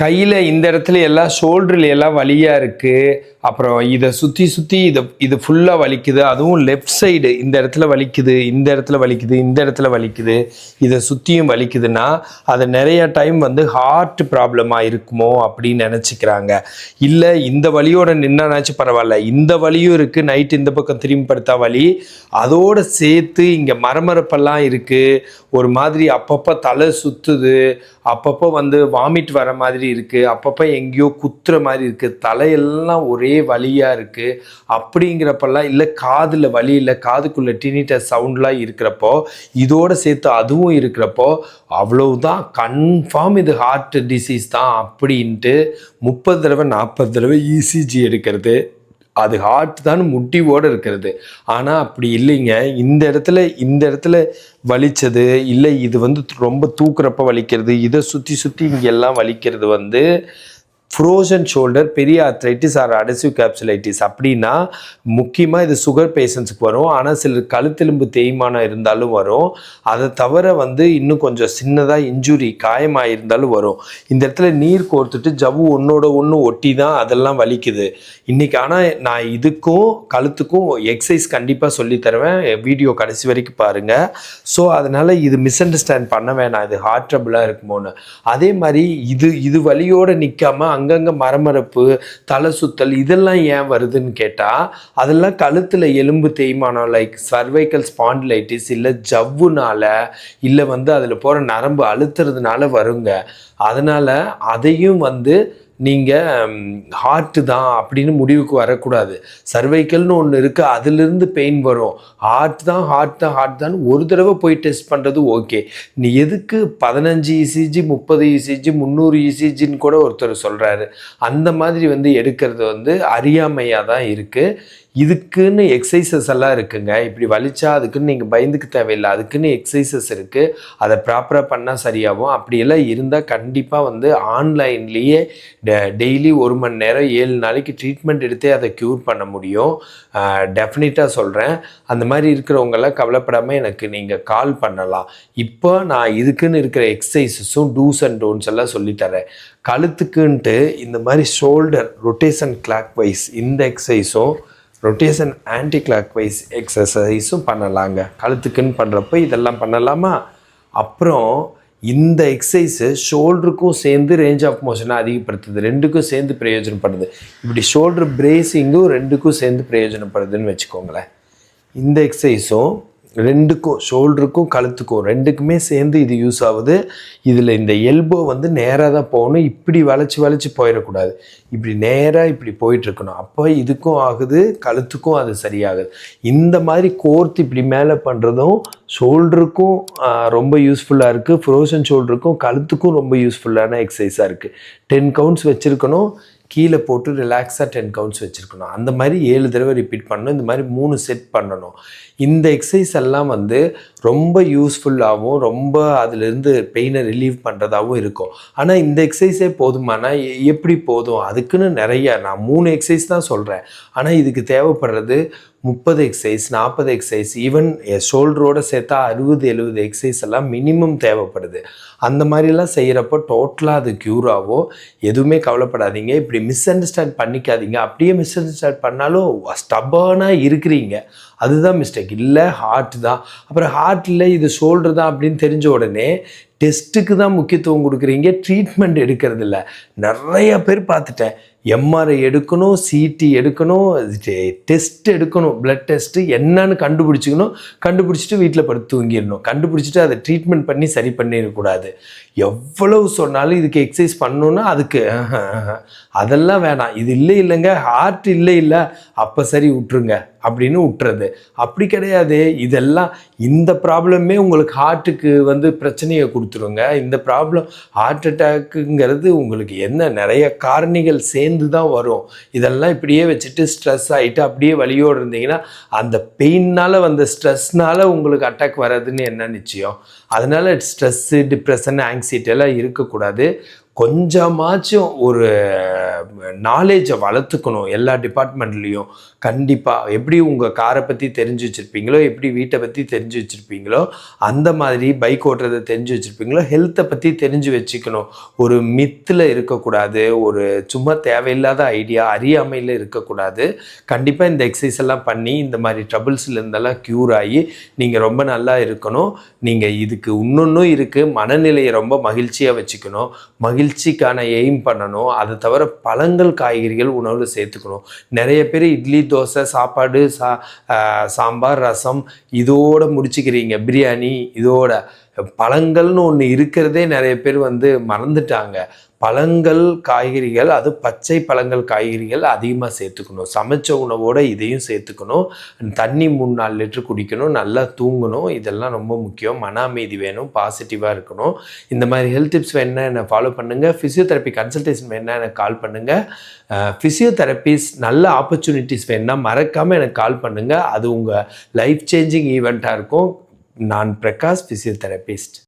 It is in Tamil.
கையில் இந்த இடத்துல எல்லாம் ஷோல்டரில் எல்லாம் வலியாக இருக்குது அப்புறம் இதை சுற்றி சுற்றி இதை இது ஃபுல்லாக வலிக்குது. அதுவும் லெஃப்ட் சைடு இந்த இடத்துல வலிக்குது இந்த இடத்துல வலிக்குது இந்த இடத்துல வலிக்குது. இதை சுற்றியும் வலிக்குதுன்னா அது நிறைய டைம் வந்து ஹார்ட் ப்ராப்ளமாக இருக்குமோ அப்படின்னு நினச்சிக்கிறாங்க. இல்லை இந்த வலியோட நின்னாச்சும் பரவாயில்ல. இந்த வலியும் இருக்குது நைட்டு இந்த பக்கம் திரும்பி படுத்தா வலி. அதோடு சேர்த்து இங்கே மரமரப்பெல்லாம் இருக்குது ஒரு மாதிரி அப்பப்போ தலை சுற்றுது அப்பப்போ வந்து வாமிட் வர மாதிரி இருக்குது அப்பப்போ எங்கேயோ குத்துற மாதிரி இருக்குது தலையெல்லாம் ஒரே வலியாக இருக்குது அப்படிங்கிறப்பெல்லாம் இல்லை காதில் வலி இல்லை காதுக்குள்ளே டினிட்ட சவுண்ட்லாம் இருக்கிறப்போ இதோடு சேர்த்து அதுவும் இருக்கிறப்போ அவ்வளவுதான். கன்ஃபார்ம் இது ஹார்ட் டிசீஸ் தான் அப்படின்ட்டு முப்பது தடவை நாற்பது தடவை இசிஜி எடுக்கிறது. அது ஹார்ட் தான் முட்டிவோடு இருக்கிறது. ஆனால் அப்படி இல்லைங்க. இந்த இடத்துல இந்த இடத்துல வலிச்சது இல்லை இது வந்து ரொம்ப தூக்குறப்ப வலிக்கிறது இதை சுற்றி சுற்றி இங்கெல்லாம் வலிக்கிறது வந்து ஃப்ரோசன் ஷோல்டர் பெரிய ஆர்த்ரைட்டிஸ் ஆர் அடசிவ் கேப்சுலைட்டிஸ் அப்படின்னா முக்கியமாக இது சுகர் பேஷண்ட்ஸுக்கு வரும். ஆனால் சிலர் கழுத்தெலும்பு தேய்மானம் இருந்தாலும் வரும். அதை தவிர வந்து இன்னும் கொஞ்சம் சின்னதாக இன்ஜுரி காயமாக இருந்தாலும் வரும். இந்த இடத்துல நீர் கோர்த்துட்டு ஜவ்வு ஒன்றோட ஒன்று ஒட்டி தான் அதெல்லாம் வலிக்குது. இன்றைக்கி ஆனால் நான் இதுக்கும் கழுத்துக்கும் எக்ஸசைஸ் கண்டிப்பாக சொல்லி தருவேன். வீடியோ கடைசி வரைக்கும் பாருங்கள் ஸோ அதனால் இது மிஸ் அண்டர்ஸ்டாண்ட் பண்ண வேணாம். இது ஹார்ட் ட்ரபிளாக இருக்குமோன்னு. அதே மாதிரி இது இது வழியோடு நிற்காம அங்கங்கே மரமரப்பு தலை சுத்தல் இதெல்லாம் ஏன் வருதுன்னு கேட்டால் அதெல்லாம் கழுத்தில் எலும்பு தேய்மானம் லைக் சர்வைக்கல் ஸ்பாண்டிலைட்டிஸ் இல்லை ஜவ்வுனால இல்லை வந்து அதில் போகிற நரம்பு அழுத்துறதுனால வருங்க. அதனால் அதையும் வந்து நீங்கள் ஹார்ட்டு தான் அப்படின்னு முடிவுக்கு வரக்கூடாது. சர்வைக்கல்னு ஒன்று இருக்குது அதிலிருந்து பெயின் வரும். ஹார்ட் தான் ஹார்ட் தான் ஹார்ட் தான் ஒரு தடவை போய் டெஸ்ட் பண்ணுறது ஓகே நீ எதுக்கு பதினஞ்சு இசிஜி முப்பது இசிஜி முந்நூறு இசிஜின்னு கூட ஒருத்தர் சொல்கிறாரு அந்த மாதிரி வந்து எடுக்கிறது வந்து அறியாமையாக தான் இருக்குது இதுக்குன்னு எக்ஸசைசஸ் எல்லாம் இருக்குங்க. இப்படி வலிச்சா அதுக்குன்னு நீங்கள் பயந்துக்க தேவையில்லை. அதுக்குன்னு எக்ஸசைசஸ் இருக்குது அதை ப்ராப்பராக பண்ணால் சரியாகும். அப்படியெல்லாம் இருந்தால் கண்டிப்பாக வந்து ஆன்லைன்லேயே டெய்லி ஒரு மணி நேரம் ஏழு நாளைக்கு ட்ரீட்மெண்ட் எடுத்தே அதை க்யூர் பண்ண முடியும். டெஃபினட்டாக சொல்கிறேன் அந்த மாதிரி இருக்கிறவங்கெல்லாம் கவலைப்படாமல் எனக்கு நீங்கள் கால் பண்ணலாம். இப்போ நான் இதுக்குன்னு இருக்கிற எக்ஸசைசஸும் டூஸ் அண்ட் டோன்ஸ் எல்லாம் சொல்லித்தரேன் கழுத்துக்குன்ட்டு இந்த மாதிரி ஷோல்டர் ரொட்டேஷன் கிளாக் வைஸ் இந்த எக்ஸசைஸும் ரொட்டேஷன் ஆன்டி கிளாக் வைஸ் எக்ஸசைஸும் பண்ணலாங்க. கழுத்துக்குன்னு பண்ணுறப்ப இதெல்லாம் பண்ணலாமா? அப்புறம் இந்த எக்ஸசைஸு ஷோல்டருக்கும் சேர்ந்து ரேஞ்ச் ஆஃப் மோஷனை அதிகப்படுத்துது. ரெண்டுக்கும் சேர்ந்து பிரயோஜனப்படுது இப்படி ஷோல்டர் பிரேசிங்கும் ரெண்டுக்கும் சேர்ந்து பிரயோஜனப்படுதுன்னு வச்சுக்கோங்களேன். இந்த எக்ஸசைஸும் ரெண்டுக்கும் ஷோல்டருக்கும் கழுத்துக்கும் ரெண்டுக்குமே சேர்ந்து இது யூஸ் ஆகுது. இதில் இந்த எல்போ வந்து நேராக தான் போகணும். இப்படி வளைச்சி வளைச்சி போயிடக்கூடாது. இப்படி நேராக இப்படி போயிட்டுருக்கணும். அப்போ இதுக்கும் ஆகுது கழுத்துக்கும் அது சரியாகுது. இந்த மாதிரி கோர்த்து இப்படி மேலே பண்ணுறதும் ஷோல்டருக்கும் ரொம்ப யூஸ்ஃபுல்லாக இருக்குது ஃப்ரோசன் ஷோல்டருக்கும் கழுத்துக்கும் ரொம்ப யூஸ்ஃபுல்லான எக்ஸசைஸாக இருக்குது டென் கவுண்ட்ஸ் வச்சுருக்கணும். கீழே போட்டு ரிலாக்ஸாக டென் கவுண்ட்ஸ் வச்சுருக்கணும். அந்த மாதிரி ஏழு தடவை ரிப்பீட் பண்ணணும். இந்த மாதிரி மூணு செட் பண்ணணும். இந்த எக்ஸசைஸ் எல்லாம் வந்து ரொம்ப யூஸ்ஃபுல்லாகவும் ரொம்ப அதுலேருந்து பெயினை ரிலீவ் பண்ணுறதாகவும் இருக்கும். ஆனால் இந்த எக்ஸசைஸே போதுமானா எ- எப்படி போதும்? அதுக்குன்னு நிறைய நான் மூணு எக்ஸசைஸ் தான் சொல்கிறேன் ஆனால் இதுக்கு தேவைப்படுறது முப்பது எக்ஸசைஸ் நாற்பது எக்ஸசைஸ் ஈவன் ஷோல்டரோட சேர்த்தா அறுபது எழுபது எக்ஸசைஸ் எல்லாம் மினிமம் தேவைப்படுது. அந்த மாதிரிலாம் செய்கிறப்போ டோட்டலாக அது க்யூர் ஆகும் எதுவுமே கவலைப்படாதீங்க. இப்படி மிஸ் அண்டர்ஸ்டாண்ட் பண்ணிக்காதீங்க. அப்படியே மிஸ் அண்டர்ஸ்டாண்ட் பண்ணாலும் ஸ்டப்பானாக இருக்கிறீங்க. அதுதான் மிஸ்டேக் இல்லை ஹார்ட் தான். அப்புறம் ஹார்ட்டில் இது ஷோல்டர் தான் அப்படின்னு தெரிஞ்ச உடனே டெஸ்ட்டுக்கு தான் முக்கியத்துவம் கொடுக்குறீங்க. ட்ரீட்மெண்ட் எடுக்கிறது இல்லை. நிறைய பேர் பார்த்துட்டேன். எம்ஆர்ஐ எடுக்கணும் சிடி எடுக்கணும் டெஸ்ட் எடுக்கணும். பிளட் டெஸ்ட்டு என்னன்னு கண்டுபிடிச்சிக்கணும். கண்டுபிடிச்சிட்டு வீட்டில் படுத்து தூங்கிடணும். கண்டுபிடிச்சிட்டு அதை ட்ரீட்மெண்ட் பண்ணி சரி பண்ணிடக்கூடாது. எவ்வளவு சொன்னாலும் இதுக்கு எக்ஸசைஸ் பண்ணணுன்னா அதுக்கு அதெல்லாம் வேணாம். இது இல்லை இல்லைங்க. ஹார்ட் இல்லை இல்லை. அப்போ சரி விட்டுருங்க அப்படின்னு விட்டுறது. அப்படி கிடையாது. இதெல்லாம் இந்த ப்ராப்ளமே உங்களுக்கு ஹார்ட்டுக்கு வந்து பிரச்சனையை கொடுத்துருங்க. இந்த ப்ராப்ளம் ஹார்ட் அட்டாக்குங்கிறது உங்களுக்கு என்ன நிறைய காரணிகள் சேர்ந்து தான் வரும். இதெல்லாம் இப்படியே வச்சுட்டு ஸ்ட்ரெஸ் ஆகிட்டு அப்படியே வழியோடு இருந்தீங்கன்னா அந்த பெயின்னால் வந்த ஸ்ட்ரெஸ்னால் உங்களுக்கு அட்டாக் வராதுன்னு என்ன நிச்சயம்? அதனால் ஸ்ட்ரெஸ்ஸு டிப்ரெஷன் ஆங்ஸைட்டி எல்லாம் இருக்கக்கூடாது. கொஞ்சமாச்சும் ஒரு நாலேஜை வளர்த்துக்கணும். எல்லா டிபார்ட்மெண்ட்லேயும் கண்டிப்பாக எப்படி உங்கள் காரை பற்றி தெரிஞ்சு வச்சுருப்பீங்களோ எப்படி வீட்டை பற்றி தெரிஞ்சு வச்சுருப்பீங்களோ அந்த மாதிரி பைக் ஓட்டுறதை தெரிஞ்சு வச்சுருப்பீங்களோ ஹெல்த்தை பற்றி தெரிஞ்சு வச்சுக்கணும். ஒரு மித்தில் இருக்கக்கூடாது ஒரு சும்மா தேவையில்லாத ஐடியா அறியாமையில் இருக்கக்கூடாது. கண்டிப்பாக இந்த எக்ஸசைஸ் எல்லாம் பண்ணி இந்த மாதிரி ட்ரபிள்ஸ்ல இருந்தெல்லாம் க்யூர் ஆகி நீங்கள் ரொம்ப நல்லா இருக்கணும். நீங்கள் இதுக்கு இன்னொன்றும் இருக்குது மனநிலையை ரொம்ப மகிழ்ச்சியாக வச்சுக்கணும். மகிழ்ச்சி மகிழ்ச்சிக்கான எய்ம் பண்ணணும். அதை தவிர பழங்கள் காய்கறிகள் உணவில் சேர்த்துக்கணும். நிறைய பேர் இட்லி தோசை சாப்பாடு சா சாம்பார் ரசம் இதோட முடிச்சுக்கிறீங்க. பிரியாணி இதோட. பழங்கள்னு ஒன்று இருக்கிறதே நிறைய பேர் வந்து மறந்துட்டாங்க. பழங்கள் காய்கறிகள் அது பச்சை பழங்கள் காய்கறிகள் அதிகமாக சேர்த்துக்கணும். சமைச்ச உணவோட இதையும் சேர்த்துக்கணும். தண்ணி மூணு நாலு லிட்டர் குடிக்கணும். நல்லா தூங்கணும். இதெல்லாம் ரொம்ப முக்கியம். மன அமைதி வேணும். பாசிட்டிவாக இருக்கணும். இந்த மாதிரி ஹெல்த் டிப்ஸ் வேணா என்னை ஃபாலோ பண்ணுங்கள் ஃபிசியோதெரப்பி கன்சல்டேஷன் வேணா எனக்கு கால் பண்ணுங்கள் ஃபிசியோதெரப்பிஸ் நல்ல ஆப்பர்ச்சுனிட்டிஸ் வேணால் மறக்காமல் எனக்கு கால் பண்ணுங்கள் அது உங்கள் லைஃப் சேஞ்சிங் ஈவெண்ட்டாக இருக்கும். நான் பிரகாஷ் ஃபிசியோதெரபிஸ்ட்